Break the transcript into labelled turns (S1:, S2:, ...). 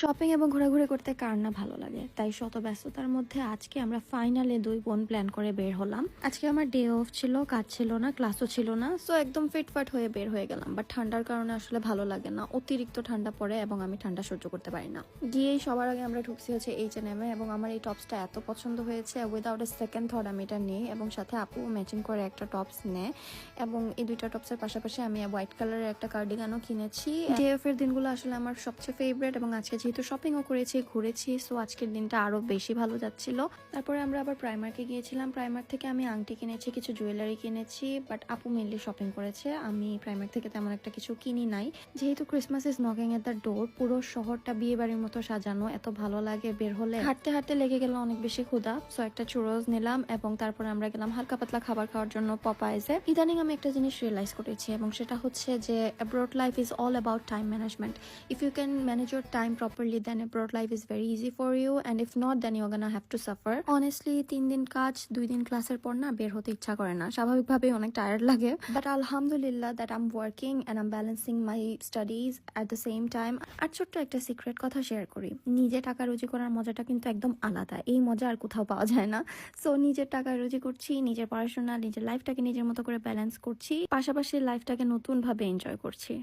S1: Shopping এবং ঘোরাঘুরি করতে কার না ভালো লাগে? তাই শত ব্যস্ততার মধ্যে আজকে আমরা ফাইনালে দুই বোন প্ল্যান করে বের হলাম। আজকে আমার ডে অফ ছিল, কাজ ছিল না ক্লাসও ছিল না সো একদম ফিটফাট হয়ে বের হয়ে গেলাম। বাট ঠান্ডার কারণে আসলে ভালো লাগে না। অতিরিক্ত ঠান্ডা পড়ে এবং আমি ঠান্ডা সহ্য করতে পারি না। গিয়েই সবার আগে আমরা ঢুকছি হচ্ছে এইচ এন এম এবং আমার এই টপসটা এত পছন্দ হয়েছে। উইদাউট এ সেকেন্ড থট আমি এটা নিই এবং সাথে আপু ম্যাচিং করে একটা টপস নেয় এবং এই দুইটা টপসের পাশাপাশি আমি হোয়াইট কালারের একটা কার্ডিগানও কিনেছি। ডে অফ এর দিনগুলো আসলে আমার সবচেয়ে ফেভারিট এবং আজকে যেহেতু শপিংও করেছি, ঘুরেছি সো আজকের দিনটা আরও বেশি ভালো যাচ্ছিল। তারপরে আমরা আবার প্রাইমার্কে গিয়েছিলাম। প্রাইমার থেকে আমি আংটি কিনেছি, কিছু জুয়েলারি কিনেছি বাট আপু মেনলি শপিং করেছে। আমি প্রাইমার থেকে তেমন একটা কিছু কিনি নাই। যেহেতু Christmas is knocking at the door পুরো শহরটা বিয়ে বাড়ির মতো সাজানো, এত ভালো লাগে বের হলে। হাঁটতে হাঁটতে লেগে গেল অনেক বেশি ক্ষুদা সো একটা চুরোজ নিলাম এবং তারপরে আমরা গেলাম হালকা পাতলা খাবার খাওয়ার জন্য পপাইজে ইদানিং আমি একটা জিনিস রিয়েলাইজ করেছি এবং সেটা হচ্ছে যে abroad life is all about time management if you can manage your time properly then abroad life is very easy for you and if not then you gonna have to suffer honestly তিন দিন কাজ, দুই দিন ক্লাসের পর না বের হতে ইচ্ছা করে না। স্বাভাবিকভাবেই অনেক টায়ার্ড লাগে। বাট আলহামদুলিল্লাহ that I'm working and I'm balancing my studies at the same time আর ছোট্ট একটা সিক্রেট কথা শেয়ার করি। নিজে টাকা রুজি করার মজাটা কিন্তু একদম আলাদা। এই মজা আর কোথাও পাওয়া যায় না। সো নিজের টাকা রুজি করছি, নিজের পড়াশোনা, নিজের লাইফটাকে নিজের মতো করে ব্যালেন্স করছি। পাশাপাশি লাইফটাকে নতুন ভাবে এনজয় করছি।